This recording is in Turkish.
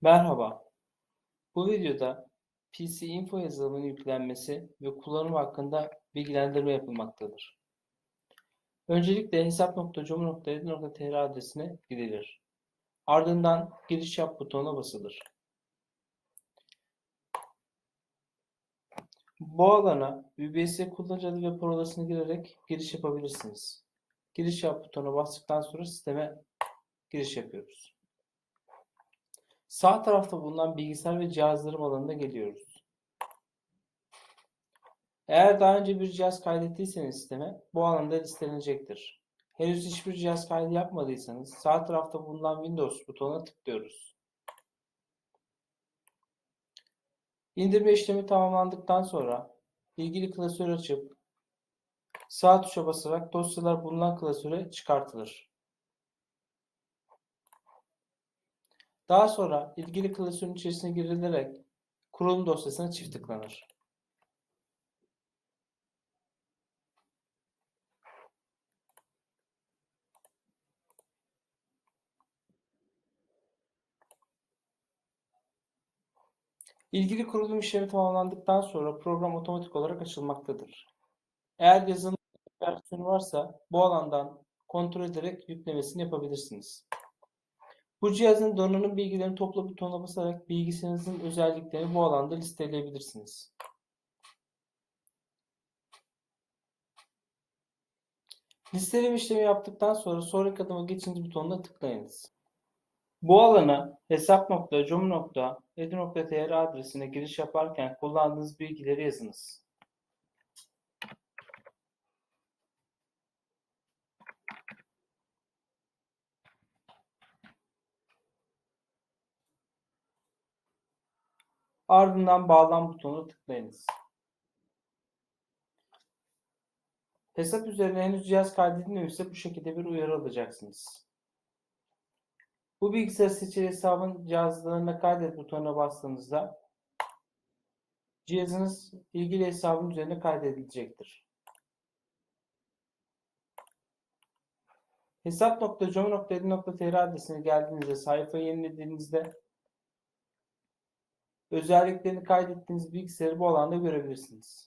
Merhaba. Bu videoda PC Info yazılımının yüklenmesi ve kullanımı hakkında bilgilendirme yapılmaktadır. Öncelikle hesap.com.edu.tr adresine gidilir. Ardından giriş yap butonuna basılır. Bu alana UBS kullanıcı adı ve parolasını girerek giriş yapabilirsiniz. Giriş yap butonuna bastıktan sonra sisteme giriş yapıyoruz. Sağ tarafta bulunan bilgisayar ve cihazlarım alanına geliyoruz. Eğer daha önce bir cihaz kaydettiyseniz sisteme bu alanda listelenecektir. Henüz hiçbir cihaz kaydı yapmadıysanız sağ tarafta bulunan Windows butonuna tıklıyoruz. İndirme işlemi tamamlandıktan sonra ilgili klasörü açıp sağ tuşa basarak dosyalar bulunan klasöre çıkartılır. Daha sonra ilgili klasörün içerisine girilerek kurulum dosyasına çift tıklanır. İlgili kurulum işlemi tamamlandıktan sonra program otomatik olarak açılmaktadır. Eğer yazılım versiyonu varsa bu alandan kontrol ederek yüklemesini yapabilirsiniz. Bu cihazın donanım bilgilerini topla butonuna basarak bilgisayarınızın özelliklerini bu alanda listeleyebilirsiniz. Listeleme işlemi yaptıktan sonra sonraki adıma geçiniz butonuna tıklayınız. Bu alana hesap.com.edu.tr adresine giriş yaparken kullandığınız bilgileri yazınız. Ardından bağlan butonuna tıklayınız. Hesap üzerine henüz cihaz kaydedilmemişse bu şekilde bir uyarı alacaksınız. Bu bilgisayar seçili hesabın cihazlarına kaydet butonuna bastığınızda cihazınız ilgili hesabın üzerine kaydedilecektir. Hesap.com.edu.tr adresine geldiğinizde sayfayı yenilediğinizde özelliklerini kaydettiğiniz bilgisayarı bu alanda görebilirsiniz.